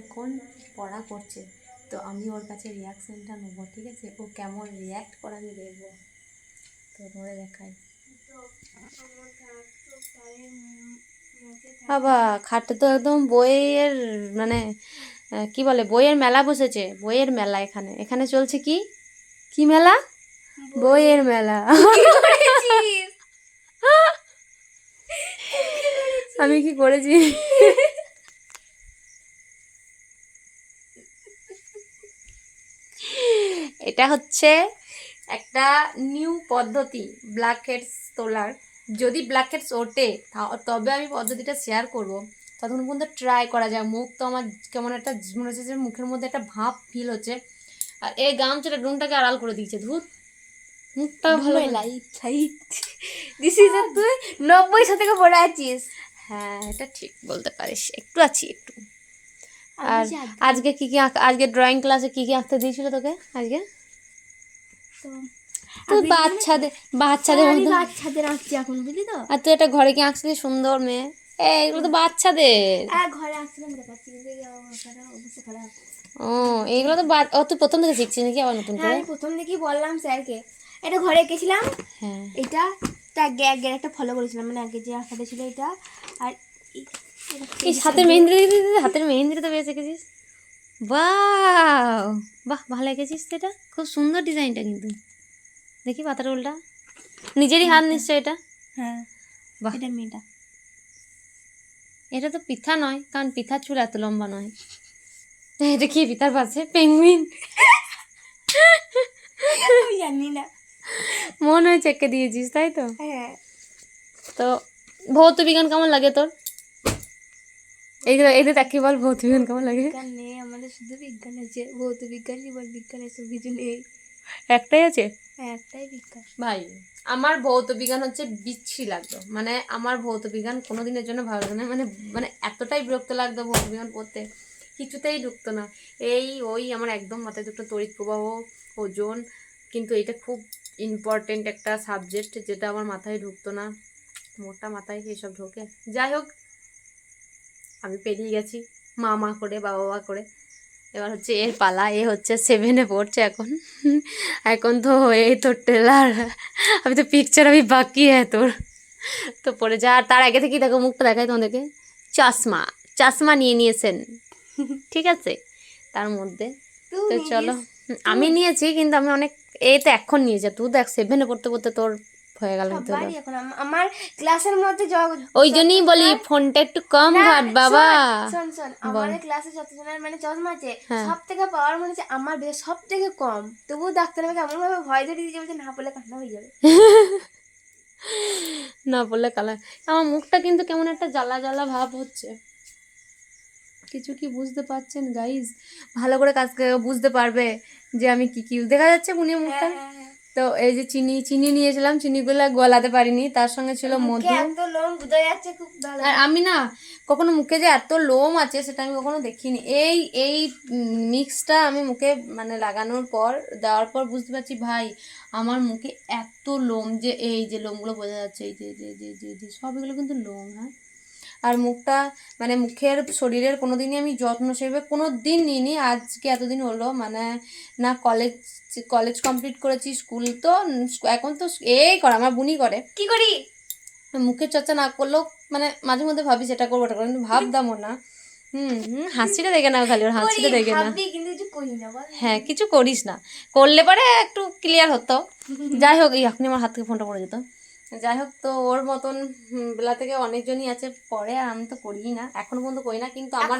এখন পড়া করছে। তো আমি ওর কাছে রিয়াকশনটা নেব ঠিক আছে? ও কেমন রিয়াক্ট করে আমি দেখব। তো ধরে দেখাই। বাবা খাটে তো একদম বইয়ের মানে কি বলে বইয়ের মেলা বসেছে বইয়ের মেলা এখানে। এখানে চলছে কি? কি মেলা? বইয়ের মেলা। আমি কি করেছি? এটা হচ্ছে একটা নিউ পদ্ধতি ব্ল্যাক হেডস তোলার। যদি ব্ল্যাক হেডস ওঠে তবে আমি পদ্ধতিটা শেয়ার করব। ততক্ষণ পর্যন্ত ট্রাই করা যায়। মুখ তো আমার কেমন একটা মনে হচ্ছে যে মুখের মধ্যে একটা ভাব ফিল হচ্ছে। আর এই গামছাটা ডুমটাকে আড়াল করে দিয়েছে ধুর। মুখটা ভালো লাইট লাইট দিস ইজ তুই নব্বই শতকে পড়ে আছিস। হ্যাঁ এটা ঠিক বলতে পারিস। একটু আছি একটু। আর আজকে কি কি আজকে ড্রয়িং ক্লাসে কি কি আঁকতে দিয়েছিল তোকে? আজকে? তো বাচ্চাদের বাচ্চাদের আমি বাচ্চাদের আঁকছি এখন বুঝলি তো? আর তুই একটা ঘরে কি আঁকছিলি সুন্দর মেয়ে। এগুলো তো বাচ্চাদের। হ্যাঁ ঘরে আঁকছিলাম ও এইগুলো তো বা- ও তুই প্রথম থেকে শিখছিস নাকি আবার নতুন হ্যাঁ করে? প্রথম থেকেই বললাম স্যারকে। এটা ঘরে এঁকেছিলাম। হ্যাঁ। এটা তা গ্যাগ গ্যাগ একটা ফলো করেছিলাম মানে আগে যে আঁকাটা ছিল এটা। আর এই- হাতের মেহেন্দি হাতের মেহেন্দিটা তো বেশ এঁকেছিস। বাহ বাহ ভালো এঁকেছিস এটা। খুব সুন্দর ডিজাইনটা কিন্তু। দেখি পাতার উল্টা। নিজেরই হাত নিশ্চয় এটা? হ্যাঁ বাহ। এটা মেয়েটা। এটা তো পিঠা নয় কারণ পিঠার চুল এত লম্বা নয়। এটা কি পিঠার পাশে পেঙ্গুইন। জানি না। মনে হয় চেকে দিয়েছিস তাই তো? হ্যাঁ। তো ভৌত বিজ্ঞান কেমন লাগে তোর? এইগুলো এদের তাকিয়ে বল ভৌত বিজ্ঞান কেমন লাগে নেই আমাদের শুধু বিজ্ঞান আছে ভৌত বিজ্ঞান জীবন বিজ্ঞান এসব কিছু নেই একটাই আছে হ্যাঁ একটাই বিজ্ঞান ভাই আমার ভৌত বিজ্ঞান হচ্ছে বিচ্ছি লাগতো মানে আমার ভৌত বিজ্ঞান কোনো দিনের জন্য ভালো না মানে মানে এতটাই বিরক্ত লাগতো ভৌত বিজ্ঞান পড়তে কিছুতেই ঢুকতো না এই ওই আমার একদম মাথায় দুটো তড়িৎ প্রবাহ ওজন কিন্তু এটা খুব ইম্পর্টেন্ট একটা সাবজেক্ট যেটা আমার মাথায় ঢুকতো না মোটা মাথায় এসব ঢোকে যাই হোক আমি পেরিয়ে গেছি মা মা করে বাবা বাবা করে। এবার হচ্ছে এর পালা এ হচ্ছে সেভেনে পড়ছে এখন। এখন তো এই তোর টেলার আমি তো পিকচার আমি বাকি হ্যাঁ তোর। তো পড়ে যা আর তার আগে থেকেই দেখো মুখটা দেখাই তোমাদেরকে। চশমা চশমা নিয়ে নিয়েছেন ঠিক আছে? তার মধ্যে। তো চলো। আমি নিয়েছি কিন্তু আমি অনেক এই তো এখন নিয়েছে। তুই দেখ সেভেনে পড়তে পড়তে তোর হয়ে গেল এখন আমার ক্লাসের মধ্যে ওই জন্যই বলি ফোনটা একটু কম ঘাট বাবা। শোন শোন আমাদের ক্লাসে যতজনের মানে চশমা আছে হ্যাঁ। সব থেকে পাওয়ার মনে হচ্ছে আমার বেশ সব থেকে কম। তবুও ডাক্তার আমাকে এমন ভাবে ভয় ধরে দিয়েছে বলছে না বলে কান্না হয়ে যাবে। না বললে কালার আমার মুখটা কিন্তু কেমন একটা জ্বালা জ্বালা ভাব হচ্ছে। কিছু কি বুঝতে পারছেন গাইজ ভালো করে কাজ বুঝতে পারবে যে আমি কি কি দেখা যাচ্ছে বুনি মুখটা। তো এই যে চিনি চিনি নিয়েছিলাম চিনিগুলো গলাতে পারিনি তার সঙ্গে ছিল মধু। আর আমি না কখনো মুখে যে এত লোম আছে সেটা আমি কখনো দেখিনি। এই এই মিক্সটা আমি মুখে মানে লাগানোর পর দেওয়ার পর বুঝতে পারছি ভাই আমার মুখে এত লোম যে এই যে লোমগুলো বোঝা যাচ্ছে এই যে যে যে যে যে সবগুলো কিন্তু লোম হ্যাঁ? আর মুখটা মানে মুখের শরীরের কোনো দিনই আমি যত্ন সেভাবে কোনো দিন নিইনি। আজকে এতদিন হলো মানে না কলেজ কলেজ কমপ্লিট করেছি স্কুল তো এখন তো এই করে আমার বুনি করে। কি করি? মুখের চর্চা না করলেও মানে মাঝে মধ্যে ভাবি সেটা করব ওটা করব কিন্তু ভাবদামও না। হুম হুম হাসিটা দেখে নাও খালি ওর হাসিটা দেখে না না হ্যাঁ কিছু করিস না। করলে পরে একটু ক্লিয়ার হতো। যাই হোক এই এখনই আমার হাত থেকে ফোনটা পড়ে যেত। যাই হোক তো ওর মতন বেলা থেকে অনেকজনই আছে। পরে আর আমি তো করি না। এখনও পর্যন্ত করি না কিন্তু আমার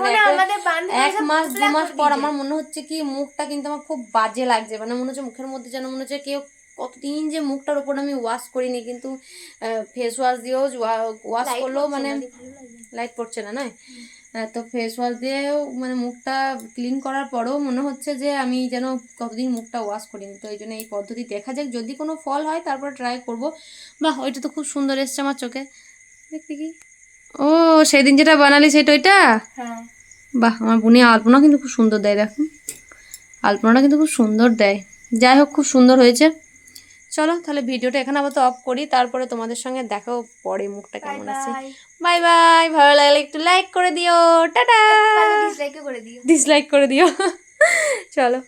এক- মাস দু মাস পর আমার মনে হচ্ছে কি মুখটা কিন্তু আমার খুব বাজে লাগছে। মানে মনে হচ্ছে মুখের মধ্যে যেন মনে হচ্ছে কেউ কতদিন যে মুখটার উপর আমি ওয়াশ করিনি কিন্তু ফেস ওয়াশ দিয়েও ওয়াশ করলেও মানে। লাইট পড়ছে না নয়? তো ফেস ওয়াশ দিয়েও মানে মুখটা ক্লিন করার পরেও মনে হচ্ছে যে আমি যেন কতদিন মুখটা ওয়াশ করিনি। তো এই জন্য এই পদ্ধতি দেখা যাক যদি কোনো ফল হয় তারপর ট্রাই করব। বাহ ওইটা তো খুব সুন্দর এসছে আমার চোখে। দেখবি কি? ও সেদিন যেটা বানালি সেটা ওইটা? হ্যাঁ। বাহ আমার বোনে আলপনা কিন্তু খুব সুন্দর দেয় দেখো। আলপনাটা কিন্তু খুব সুন্দর দেয়। যাই হোক খুব সুন্দর হয়েছে। চলো তাহলে ভিডিওটা এখানে আবার তো অফ করি তারপরে তোমাদের সঙ্গে দেখাও পরে মুখটা কেমন আছে। বাই বাই বাই ভালো লাগলে একটু লাইক করে দিও। টাটা। ডিসলাইক করে দিও। ডিসলাইক করে দিও। চলো।